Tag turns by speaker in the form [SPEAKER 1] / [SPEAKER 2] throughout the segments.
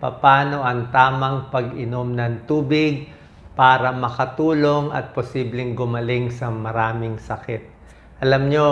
[SPEAKER 1] paano ang tamang pag-inom ng tubig para makatulong at posibleng gumaling sa maraming sakit. Alam nyo,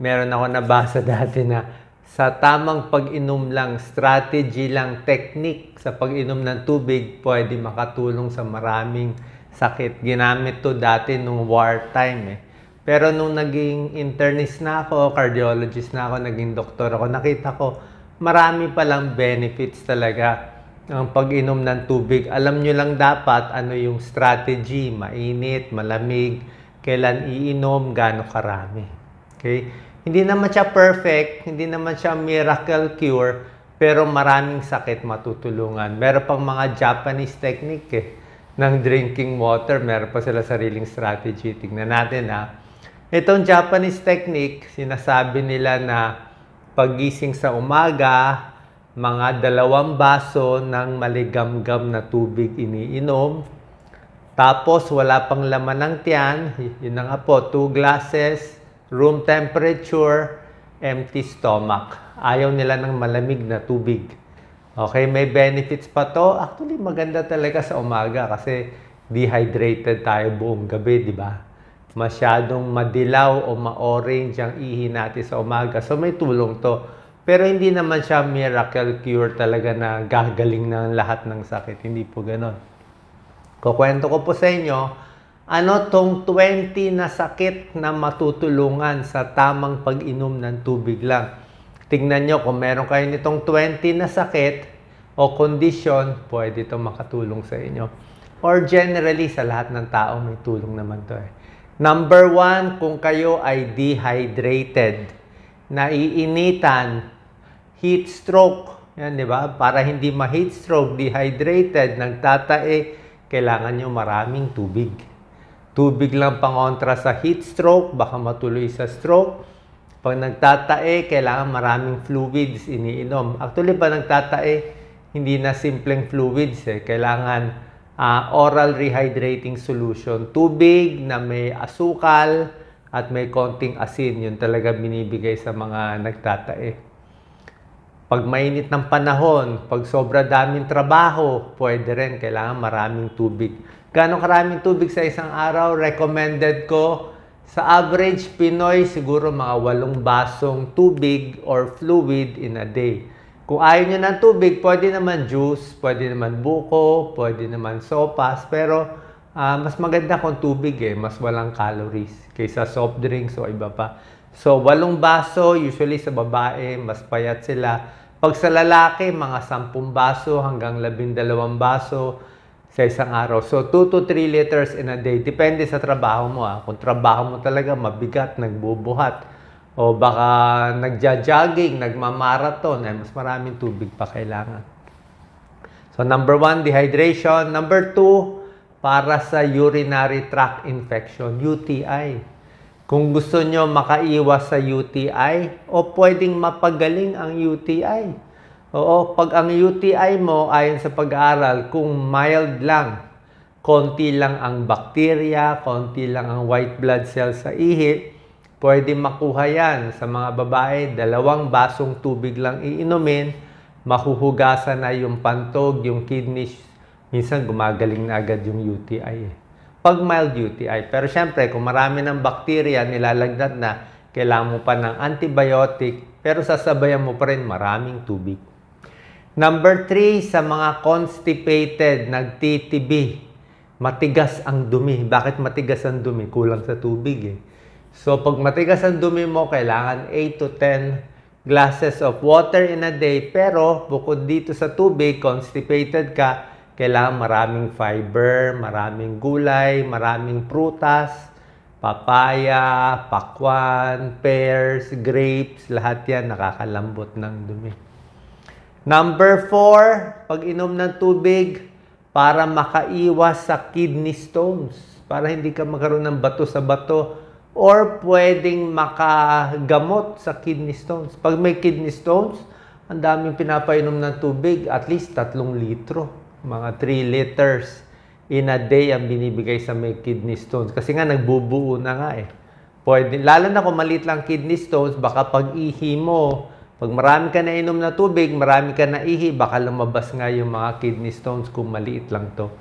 [SPEAKER 1] meron ako nabasa dati na sa tamang pag-inom lang, strategy lang, technique sa pag-inom ng tubig, pwede makatulong sa maraming sakit. Ginamit to dati nung wartime eh. Pero nung naging internist na ako, cardiologist na ako, naging doktor ako, nakita ko, marami palang benefits talaga ang pag-inom ng tubig. Alam nyo lang dapat ano yung strategy, mainit, malamig, kailan iinom, gaano karami. Okay? Hindi naman siya perfect, hindi naman siya miracle cure, pero maraming sakit matutulungan. Meron pang mga Japanese technique eh, ng drinking water, meron pa sila sariling strategy. Tingnan natin ha. Itong Japanese technique, sinasabi nila na pagising sa umaga, mga dalawang baso ng maligamgam na tubig iniinom. Tapos wala pang laman ng tiyan, yun nga po, two glasses, room temperature, empty stomach. Ayaw nila ng malamig na tubig. Okay, may benefits pa to. Actually, maganda talaga sa umaga kasi dehydrated tayo buong gabi, di ba? Masyadong madilaw o ma-orange ang ihi natin sa umaga. So, may tulong to. Pero hindi naman siya miracle cure talaga na gagaling ng lahat ng sakit. Hindi po ganon. Kukwento ko po sa inyo, ano tong 20 na sakit na matutulungan sa tamang pag-inom ng tubig lang. Tingnan nyo kung meron kayo nitong 20 na sakit o condition, pwede ito makatulong sa inyo. Or generally, sa lahat ng tao, may tulong naman to eh. Number one, kung kayo ay dehydrated, naiinitan, heat stroke, yan di ba? Para hindi ma-heat stroke, dehydrated, nagtatae, kailangan nyo maraming tubig. Tubig lang pangontra sa heat stroke, baka matuloy sa stroke. Pag nagtatae, kailangan maraming fluids iniinom. Actually, pa nagtatae, hindi na simpleng fluids eh. Kailangan ah, oral rehydrating solution. Tubig na may asukal at may konting asin. Yun talaga binibigay sa mga nagtatae. Pag mainit ng panahon, pag sobra daming trabaho, pwede rin, kailangan maraming tubig. Gano'ng karaming tubig sa isang araw? Recommended ko, sa average Pinoy, siguro mga walong basong tubig or fluid in a day. Kung ayaw nyo ng tubig, pwede naman juice, pwede naman buko, pwede naman sopas, pero ah, mas maganda kung tubig eh, mas walang calories kaysa soft drinks o iba pa. So, walong baso, usually sa babae, mas payat sila. Pag sa lalaki, mga sampung baso hanggang labindalawang baso sa isang araw. So, 2 to 3 liters in a day. Depende sa trabaho mo. Ah. Kung trabaho mo talaga mabigat, nagbubuhat, o baka nagja-jogging, nagmamarathon, eh, mas maraming tubig pa kailangan. So, number one, dehydration. Number two, para sa urinary tract infection, UTI. Kung gusto nyo makaiwas sa UTI, o pwedeng mapagaling ang UTI. Oo, pag ang UTI mo, ayon sa pag-aaral, kung mild lang, konti lang ang bakterya, konti lang ang white blood cells sa ihi, pwede makuha yan sa mga babae, dalawang basong tubig lang iinumin, mahuhugasan na yung pantog, yung kidneys, minsan gumagaling na agad yung UTI. Eh. Pag mild UTI. Pero syempre, kung marami ng bakterya, nilalagnat na, kailangan mo pa ng antibiotic, pero sasabayan mo pa rin maraming tubig. Number three, sa mga constipated, nagtitibi, matigas ang dumi. Bakit matigas ang dumi? Kulang sa tubig eh. So, pag matigas ang dumi mo, kailangan 8 to 10 glasses of water in a day. Pero, bukod dito sa tubig, constipated ka, kailangan maraming fiber, maraming gulay, maraming prutas, papaya, pakwan, pears, grapes, lahat yan nakakalambot ng dumi. Number four, pag inom ng tubig, para makaiwas sa kidney stones. Para hindi ka magkaroon ng bato sa bato. Or pwedeng makagamot sa kidney stones. Pag may kidney stones, ang daming pinapainom ng tubig, at least tatlong litro. Mga 3 liters in a day ang binibigay sa may kidney stones. Kasi nga nagbubuo na nga eh. Pwede, lalo na kung maliit lang kidney stones, baka pag ihi mo, Pag marami ka na inom na tubig, marami ka na ihi, baka lumabas nga yung mga kidney stones kung maliit lang to.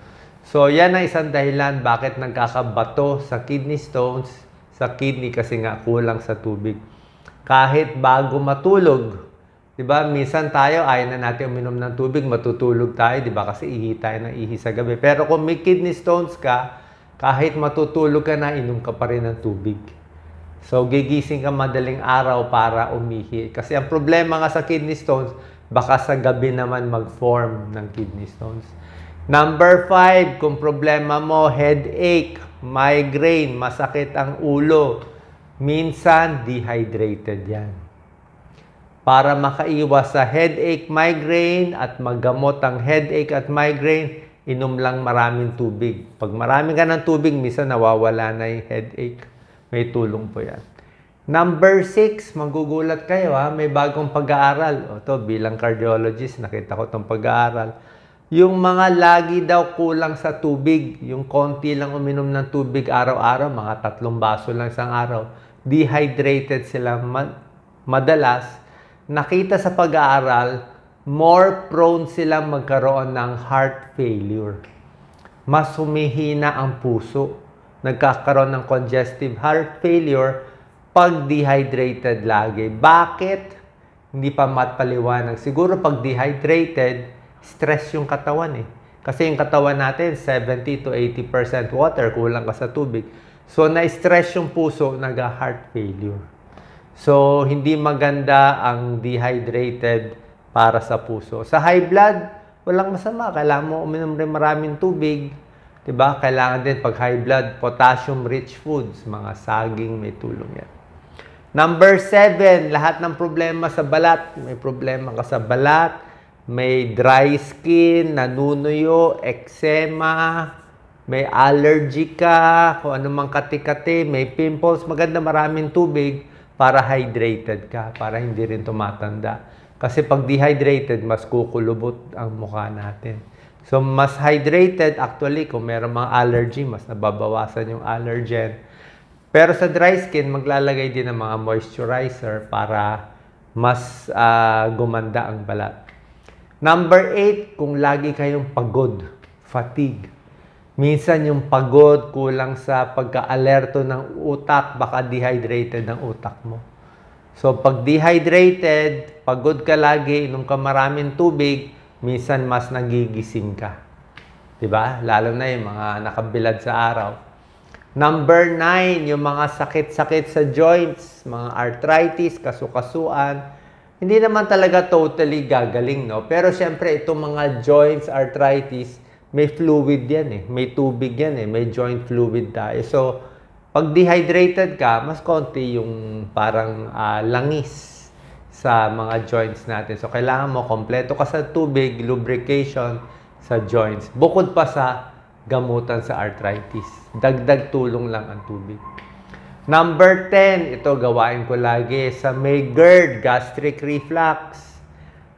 [SPEAKER 1] So, yan ang isang dahilan bakit nagkakabato sa kidney stones sa kidney kasi nga kulang sa tubig. Kahit bago matulog, 'di ba? Minsan tayo ayaw na natin uminom ng tubig, matutulog tayo, 'di ba? Kasi ihi tayo ng ihi sa gabi. Pero kung may kidney stones ka, kahit matutulog ka na, inom ka pa rin ng tubig. So, gigising ka madaling araw para umihi. Kasi ang problema nga sa kidney stones, baka sa gabi naman mag-form ng kidney stones. Number five, kung problema mo, headache, migraine, masakit ang ulo, minsan dehydrated yan. Para makaiwas sa headache, migraine at magamot ang headache at migraine, inom lang maraming tubig. Pag marami ka ng tubig, minsan nawawala na yung headache. May tulong po yan. Number six, magugulat kayo ha, may bagong pag-aaral. O to, bilang cardiologist, nakita ko itong pag-aaral. Yung mga lagi daw kulang sa tubig, yung konti lang uminom ng tubig araw-araw, mga tatlong baso lang isang araw, dehydrated sila ma- madalas. Nakita sa pag-aaral, more prone silang magkaroon ng heart failure. Mas humihina ang puso. Nagkakaroon ng congestive heart failure pag dehydrated lagi. Bakit? Hindi pa matpaliwanag. Siguro pag dehydrated, stress yung katawan eh. Kasi yung katawan natin, 70 to 80% water, kulang ka sa tubig. So, na-stress yung puso, nag-heart failure. So, hindi maganda ang dehydrated para sa puso. Sa high blood, walang masama. Kailangan mo uminom rin maraming tubig. ba? Kailangan din pag high blood, potassium-rich foods, mga saging, may tulong yan. Number seven, lahat ng problema sa balat. May problema ka sa balat, may dry skin, nanunuyo, eczema, may allergy ka, kung ano mang kati-kati, may pimples, maganda maraming tubig para hydrated ka, para hindi rin tumatanda. Kasi pag dehydrated, mas kukulubot ang mukha natin. So, mas hydrated, actually, kung meron mga allergy, mas nababawasan yung allergen. Pero sa dry skin, maglalagay din ng mga moisturizer para mas ah, gumanda ang balat. Number eight, kung lagi kayong pagod, fatigue. Minsan yung pagod, kulang sa pagka-alerto ng utak, baka dehydrated ng utak mo. So, pag dehydrated, pagod ka lagi, inom ka maraming tubig, minsan mas nagigising ka. 'Di ba? Lalo na yung mga nakabilad sa araw. Number nine, yung mga sakit-sakit sa joints, mga arthritis, kasukasuan. Hindi naman talaga totally gagaling, no? Pero syempre, itong mga joints, arthritis, may fluid yan eh. May tubig yan eh. May joint fluid tayo. So, pag dehydrated ka, mas konti yung parang ah, langis sa mga joints natin. So, kailangan mo kompleto ka sa tubig, lubrication sa joints. Bukod pa sa gamutan sa arthritis. Dagdag tulong lang ang tubig. Number 10, ito gawain ko lagi sa may GERD, gastric reflux.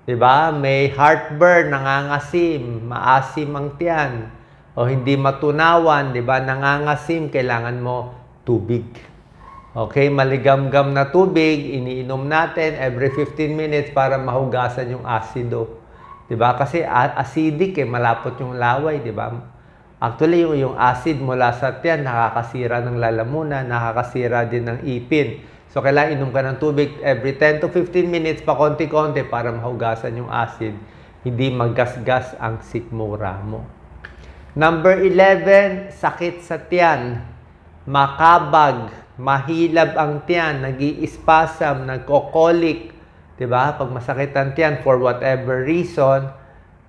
[SPEAKER 1] 'Di ba? May heartburn, nangangasim, maasim ang tiyan, o hindi matunawan, 'di ba? Nangangasim, kailangan mo tubig. Okay, maligam-gam na tubig, iniinom natin every 15 minutes para mahugasan yung asido. 'Di ba? Kasi acidic eh, malapot yung laway, 'di ba? Actually, yung, yung acid mula sa tiyan, nakakasira ng lalamunan, nakakasira din ng ipin. So, kailangan inom ka ng tubig every 10 to 15 minutes pa konti-konti para mahugasan yung acid. Hindi magasgas ang sikmura mo. Number 11, sakit sa tiyan. Makabag, mahilab ang tiyan, nag spasm nagkokolik. 'Di ba? Pag masakit ang tiyan for whatever reason,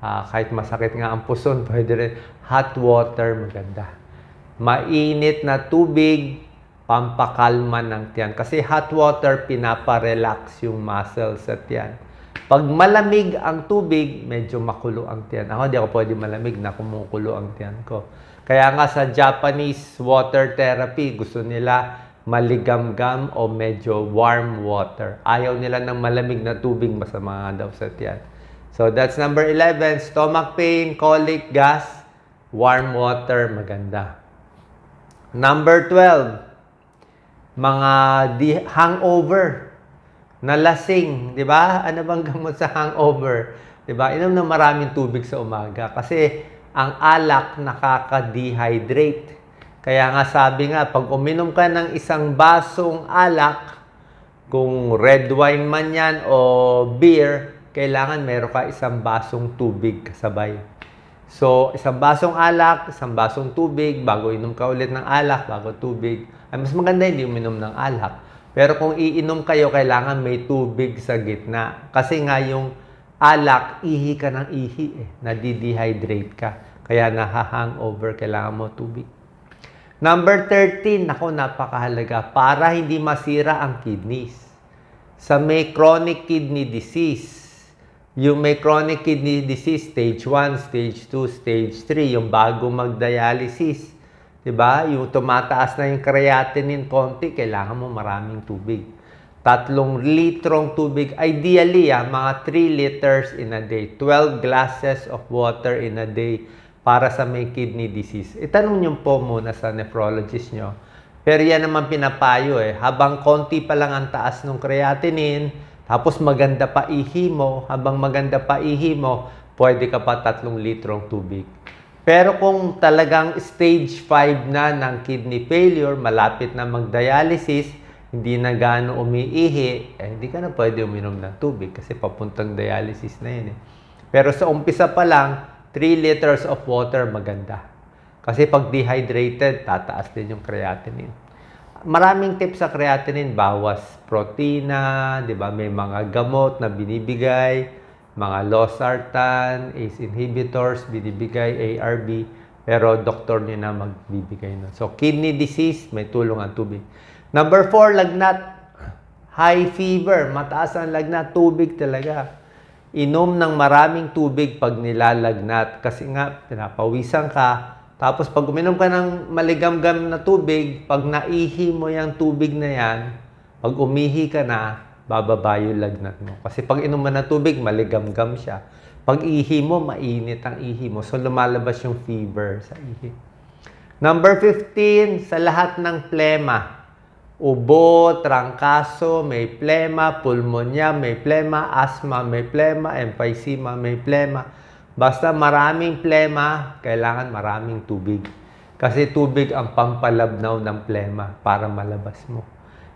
[SPEAKER 1] ah, kahit masakit nga ang puson, pwede rin hot water maganda. Mainit na tubig, pampakalma ng tiyan. Kasi hot water, pinapa-relax yung muscle sa tiyan. Pag malamig ang tubig, medyo makulo ang tiyan. Ako, di ako pwede malamig na kumukulo ang tiyan ko. Kaya nga sa Japanese water therapy, gusto nila maligamgam o medyo warm water. Ayaw nila ng malamig na tubig, masama nga daw sa tiyan. So that's number 11, stomach pain, colic, gas, warm water, maganda. Number 12, mga di- hangover. nalasing, di ba? Ano bang gamot sa hangover? Di ba? Inom ng maraming tubig sa umaga kasi ang alak nakaka-dehydrate. Kaya nga sabi nga, pag uminom ka ng isang basong alak, kung red wine man yan o beer, kailangan meron ka isang basong tubig kasabay. So, isang basong alak, isang basong tubig, bago inom ka ulit ng alak, bago tubig. Ay, mas maganda hindi uminom ng alak. Pero kung iinom kayo, kailangan may tubig sa gitna. Kasi nga yung alak, ihi ka ng ihi eh. Nadidehydrate ka. Kaya nahahangover, kailangan mo tubig. Number 13, ako napakahalaga, para hindi masira ang kidneys. Sa may chronic kidney disease, yung may chronic kidney disease, stage 1, stage 2, stage 3, yung bago mag-dialysis. 'Di ba? Yung tumataas na yung creatinine konti, kailangan mo maraming tubig. Tatlong litrong tubig, ideally, ah, mga 3 liters in a day. 12 glasses of water in a day para sa may kidney disease. Itanong niyo po muna sa nephrologist nyo. Pero yan naman pinapayo eh. Habang konti pa lang ang taas ng creatinine, tapos maganda pa ihi mo, habang maganda pa ihi mo, pwede ka pa tatlong litrong tubig. Pero kung talagang stage 5 na ng kidney failure, malapit na mag-dialysis, hindi na gaano umiihi, eh, hindi ka na pwede uminom ng tubig kasi papuntang dialysis na yun eh. Pero sa umpisa pa lang, 3 liters of water maganda. Kasi pag dehydrated, tataas din yung creatinine. Maraming tips sa creatinine, bawas protina, 'di ba? May mga gamot na binibigay, mga losartan, ACE inhibitors, binibigay ARB, pero doktor niyo na magbibigay nun. So kidney disease, may tulong ang tubig. Number 4, lagnat. High fever, mataas ang lagnat, tubig talaga. Inom ng maraming tubig pag nilalagnat kasi nga pinapawisan ka. Tapos pag uminom ka ng maligamgam na tubig, pag naihi mo yung tubig na yan, pag umihi ka na, bababa yung lagnat mo. Kasi pag inom mo ng tubig, maligamgam siya. Pag ihi mo, mainit ang ihi mo. So lumalabas yung fever sa ihi. Number 15, sa lahat ng plema. Ubo, trangkaso, may plema, pulmonya, may plema, asthma, may plema, emphysema, may plema. Basta maraming plema, kailangan maraming tubig. Kasi tubig ang pampalabnaw ng plema para malabas mo.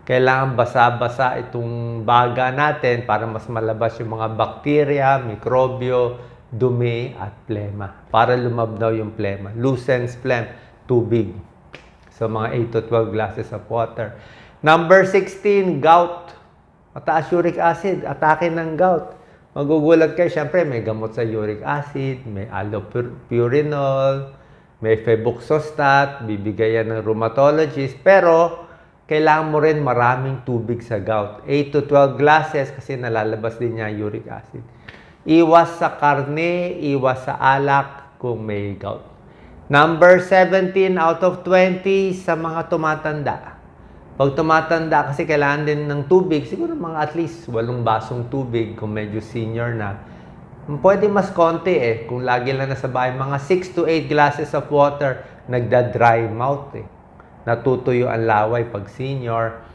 [SPEAKER 1] Kailangan basa-basa itong baga natin para mas malabas yung mga bakterya, mikrobyo, dumi at plema. Para lumabnaw yung plema. Loosens phlegm, tubig. So, mga 8 to 12 glasses of water. Number 16, gout. Mataas uric acid. Atake ng gout. Magugulat kayo, syempre may gamot sa uric acid, may allopurinol, may febuxostat, bibigay yan ng rheumatologist. Pero, kailangan mo rin maraming tubig sa gout. 8 to 12 glasses kasi nalalabas din niya uric acid. Iwas sa karne, iwas sa alak kung may gout. Number 17 out of 20 sa mga tumatanda. Pag tumatanda kasi kailangan din ng tubig, siguro mga at least walong basong tubig kung medyo senior na. Pwede mas konti eh, kung lagi lang nasa bahay. Mga 6 to 8 glasses of water, nagda-dry mouth eh. Natutuyo ang laway pag senior.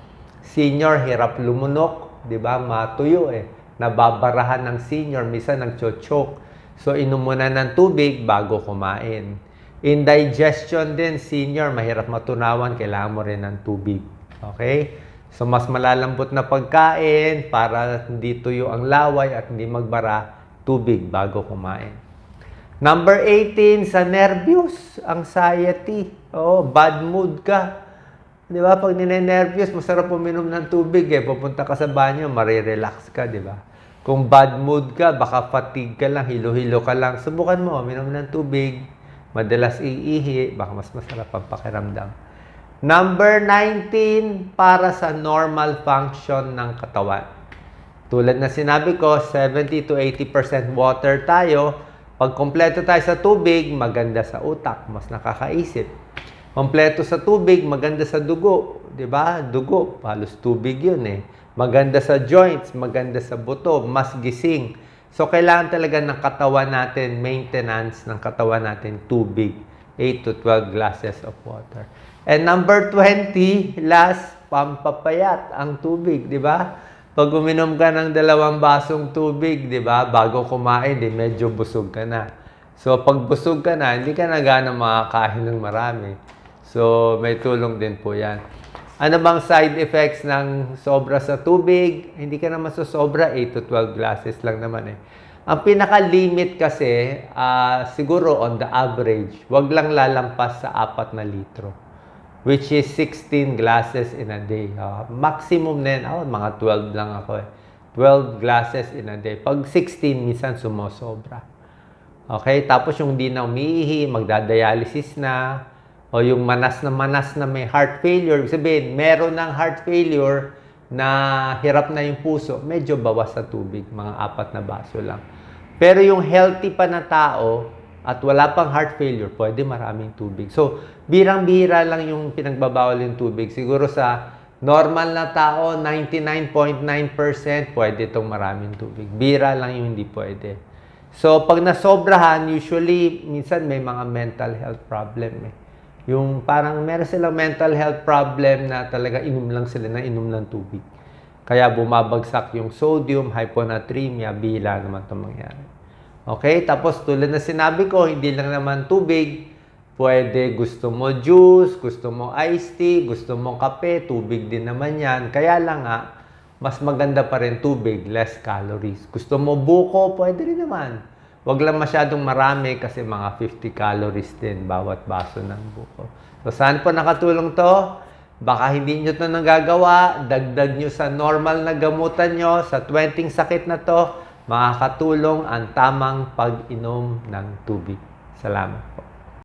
[SPEAKER 1] Senior, hirap lumunok, di ba? Matuyo eh. Nababarahan ng senior, minsan nagchochoke. So, inom muna ng tubig bago kumain. Indigestion din, senior, mahirap matunawan, kailangan mo rin ng tubig. Okay? So, mas malalambot na pagkain para hindi tuyo ang laway at hindi magbara, tubig bago kumain. Number 18, sa nervous, anxiety. Oh, bad mood ka. Di ba? Pag nine-nervous, masarap uminom ng tubig eh. Pupunta ka sa banyo, marirelax ka, di ba? Kung bad mood ka, baka fatigue ka lang, hilo-hilo ka lang, subukan mo, uminom ng tubig. Madalas iihi, baka mas masarap ang pakiramdam. Number 19, para sa normal function ng katawan. Tulad na sinabi ko, 70 to 80% water tayo. Pag kompleto tayo sa tubig, maganda sa utak, mas nakakaisip. Kompleto sa tubig, maganda sa dugo. 'Di ba? Dugo, halos tubig yun eh. Maganda sa joints, maganda sa buto, mas gising. So, kailangan talaga ng katawan natin, maintenance ng katawan natin, tubig. 8 to 12 glasses of water. And number 20, last, pampapayat ang tubig, di ba? pag uminom ka ng dalawang basong tubig, di ba, bago kumain, di medyo busog ka na. So, pag busog ka na, hindi ka na gana makakain ng marami. So, may tulong din po yan. Ano bang side effects ng sobra sa tubig? Hindi ka naman sobra 8 to 12 glasses lang naman eh. Ang pinaka-limit kasi, ah, siguro on the average, wag lang lalampas sa 4 na litro. Which is 16 glasses in a day. Ah, maximum na yun. Ako, mga 12 lang ako eh. 12 glasses in a day. Pag 16, minsan sumosobra. Okay? Tapos yung di na umiihi, magdadialysis na, o yung manas na manas na may heart failure, ibig sabihin, meron ng heart failure na hirap na yung puso, medyo bawas sa tubig, mga apat na baso lang. Pero yung healthy pa na tao at wala pang heart failure, pwede maraming tubig. So, birang-bira lang yung pinagbabawal yung tubig. Siguro sa normal na tao, 99.9% pwede itong maraming tubig. Bira lang yung hindi pwede. So, pag nasobrahan, usually, minsan may mga mental health problem eh. Yung parang meron silang mental health problem na talaga inom lang sila na inom ng tubig. Kaya bumabagsak yung sodium, hyponatremia, bila naman itong mangyari. Okay? Tapos tulad na sinabi ko, hindi lang naman tubig. Pwede gusto mo juice, gusto mo iced tea, gusto mo kape, tubig din naman yan. Kaya lang nga, mas maganda pa rin tubig, less calories. Gusto mo buko, pwede rin naman. Huwag lang masyadong marami kasi mga 50 calories din bawat baso ng buko. So saan po nakatulong to? Baka hindi nyo ito nagagawa, dagdag nyo sa normal na gamutan nyo, sa 20 sakit na to, makakatulong ang tamang pag-inom ng tubig. Salamat po.